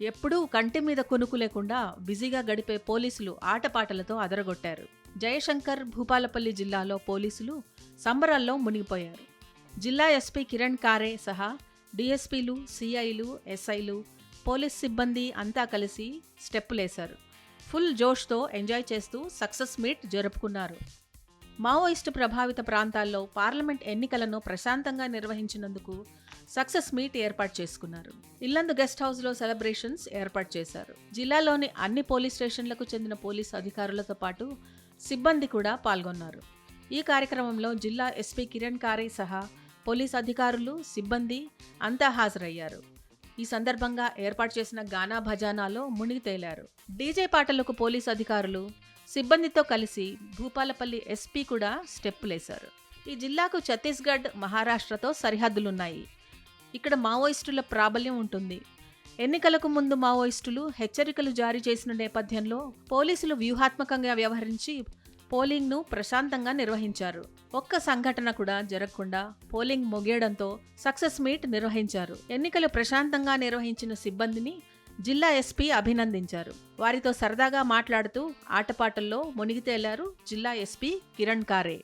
ఎప్పుడూ కంటి మీద కొనుకు లేకుండా బిజీగా గడిపే పోలీసులు ఆటపాటలతో అదరగొట్టారు. జయశంకర్ భూపాలపల్లి జిల్లాలో పోలీసులు సంబరాల్లో మునిగిపోయారు. జిల్లా ఎస్పీ కిరణ్ కారే సహా డిఎస్పీలు సిఐలు ఎస్ఐలు పోలీస్ సిబ్బంది అంతా కలిసి స్టెప్పులేశారు. ఫుల్ జోష్తో ఎంజాయ్ చేస్తూ సక్సెస్ మీట్ జరుపుకున్నారు. మావోయిస్టు ప్రభావిత ప్రాంతాల్లో పార్లమెంట్ ఎన్నికలను ప్రశాంతంగా నిర్వహించినందుకు సక్సెస్ మీట్ ఏర్పాటు చేసుకున్నారు. ఇల్లందు గెస్ట్ హౌస్లో సెలబ్రేషన్స్ ఏర్పాటు చేశారు. జిల్లాలోని అన్ని పోలీస్ స్టేషన్లకు చెందిన పోలీస్ అధికారులతో పాటు సిబ్బంది కూడా పాల్గొన్నారు. ఈ కార్యక్రమంలో జిల్లా ఎస్పీ కిరణ్ కారే సహా పోలీస్ అధికారులు సిబ్బంది అంతా హాజరయ్యారు. ఈ సందర్భంగా ఏర్పాటు చేసిన గానా భజానాలో మునిగి తేలారు. డీజే పాటలకు పోలీస్ అధికారులు సిబ్బందితో కలిసి భూపాలపల్లి ఎస్పీ కూడా స్టెప్పులేశారు. ఈ జిల్లాకు ఛత్తీస్గఢ్ మహారాష్ట్రతో సరిహద్దులున్నాయి. ఇక్కడ మావోయిస్టుల ప్రాబల్యం ఉంటుంది. ఎన్నికలకు ముందు మావోయిస్టులు హెచ్చరికలు జారీ చేసిన నేపథ్యంలో పోలీసులు వ్యూహాత్మకంగా వ్యవహరించి పోలింగ్ను ప్రశాంతంగా నిర్వహించారు. ఒక్క సంఘటన కూడా జరగకుండా పోలింగ్ ముగియడంతో సక్సెస్ మీట్ నిర్వహించారు. ఎన్నికలు ప్రశాంతంగా నిర్వహించిన సిబ్బందిని జిల్లా ఎస్పీ అభినందించారు. వారితో సరదాగా మాట్లాడుతూ ఆటపాటల్లో మునిగి తేలారు జిల్లా ఎస్పీ కిరణ్ కారే.